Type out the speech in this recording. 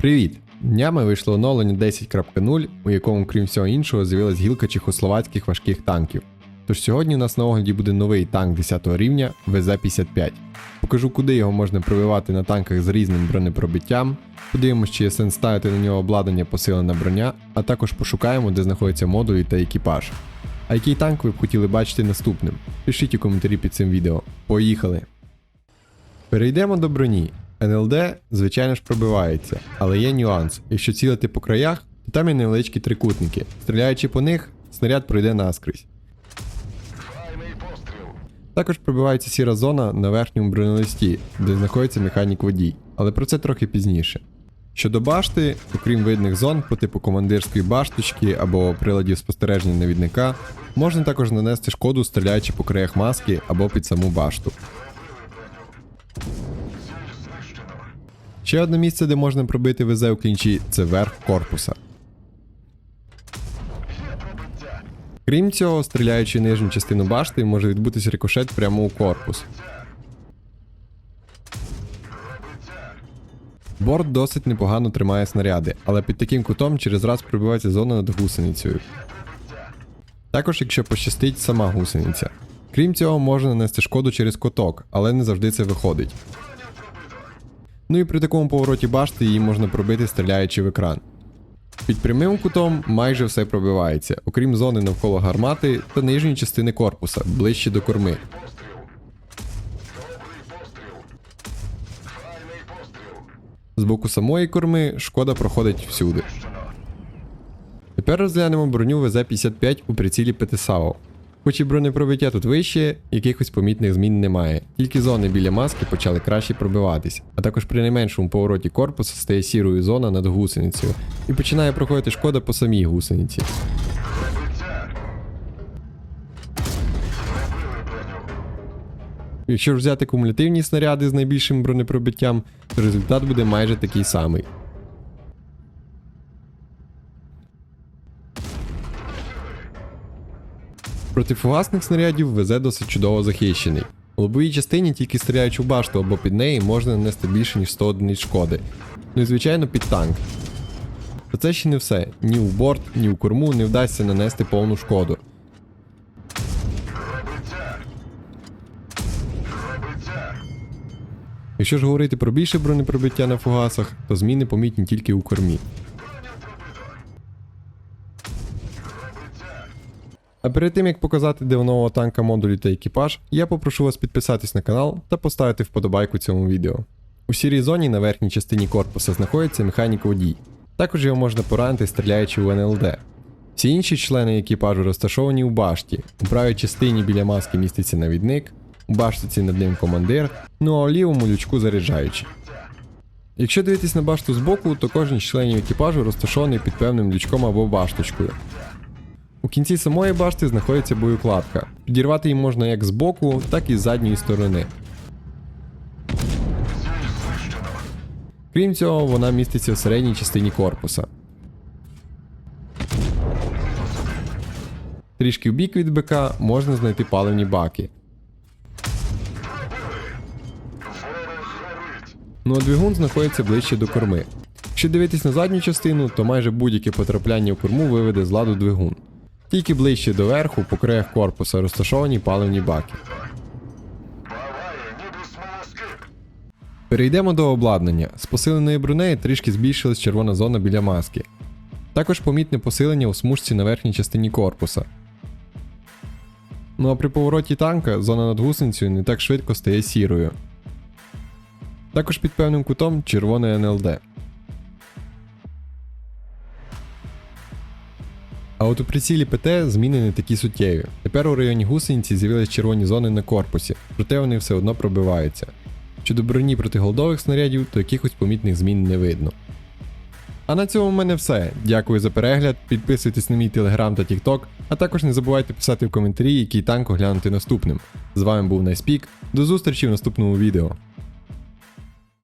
Привіт! Днями вийшло оновлення 10.0, у якому, крім всього іншого, з'явилась гілка чехословацьких важких танків. Тож сьогодні у нас на огляді буде новий танк 10 рівня ВЗ-55. Покажу, куди його можна пробивати на танках з різним бронепробиттям, подивимось, чи є сенс ставити на нього обладнання посилена броня, а також пошукаємо, де знаходяться модулі та екіпаж. А який танк ви б хотіли бачити наступним? Пишіть у коментарі під цим відео. Поїхали! Перейдемо до броні. НЛД, звичайно ж, пробивається, але є нюанс. Якщо цілити по краях, то там є невеличкі трикутники. Стріляючи по них, снаряд пройде наскрізь. Також пробивається сіра зона на верхньому бронелисті, де знаходиться механік водій, але про це трохи пізніше. Щодо башти, окрім видних зон по типу командирської башточки або приладів спостереження навідника, можна також нанести шкоду, стріляючи по краях маски або під саму башту. Ще одне місце, де можна пробити ВЗ у клінчі, це верх корпуса. Крім цього, стріляючи нижню частину башти, може відбутися рикошет прямо у корпус. Борт досить непогано тримає снаряди, але під таким кутом через раз пробивається зона над гусеницею. Також, якщо пощастить, сама гусениця. Крім цього, можна нанести шкоду через куток, але не завжди це виходить. Ну і при такому повороті башти її можна пробити, стріляючи в екран. Під прямим кутом майже все пробивається, окрім зони навколо гармати та нижньої частини корпуса, ближче до корми. З боку самої корми шкода проходить всюди. Тепер розглянемо броню ВЗ-55 у прицілі ПТСАО. Хоч і бронепробиття тут вище, якихось помітних змін немає. Тільки зони біля маски почали краще пробиватись, а також при найменшому повороті корпусу стає сірою зона над гусеницею і починає проходити шкода по самій гусениці. Якщо ж взяти кумулятивні снаряди з найбільшим бронепробиттям, то результат буде майже такий самий. Проти фугасних снарядів ВЗ досить чудово захищений. У лобовій частині тільки стріляючи в башту або під неї можна нанести більше ніж 100 одиниць шкоди. Ну і звичайно під танк. Та це ще не все. Ні у борт, ні у корму не вдасться нанести повну шкоду. Якщо ж говорити про більше бронепробиття на фугасах, то зміни помітні тільки у кормі. А перед тим як показати де нового танка модулі та екіпаж, я попрошу вас підписатись на канал та поставити вподобайку цьому відео. У сірій зоні на верхній частині корпуса знаходиться механік водій. Також його можна поранити, стріляючи у НЛД. Всі інші члени екіпажу розташовані у башті. У правій частині біля маски міститься навідник, у баштиці над ним командир, ну а у лівому лючку заряджаючий. Якщо дивитись на башту збоку, то кожен з членів екіпажу розташований під певним лючком або башточкою. У кінці самої башти знаходиться боєкладка. Підірвати її можна як з боку, так і з задньої сторони. Крім цього, вона міститься в середній частині корпуса. Трішки в бік від БК можна знайти паливні баки. Ну а двигун знаходиться ближче до корми. Якщо дивитись на задню частину, то майже будь-яке потрапляння в корму виведе з ладу двигун. Тільки ближче до верху, по краях корпуса розташовані паливні баки. Перейдемо до обладнання. З посиленої бронеї трішки збільшилась червона зона біля маски. Також помітне посилення у смужці на верхній частині корпуса. Ну а при повороті танка зона над гусеницею не так швидко стає сірою. Також під певним кутом червоне НЛД. А от у прицілі ПТ зміни не такі суттєві. Тепер у районі гусениці з'явились червоні зони на корпусі, проте вони все одно пробиваються. Щодо броні проти голдових снарядів, то якихось помітних змін не видно. А на цьому в мене все. Дякую за перегляд, підписуйтесь на мій телеграм та тікток, а також не забувайте писати в коментарі, який танк оглянути наступним. З вами був Найспік, до зустрічі в наступному відео.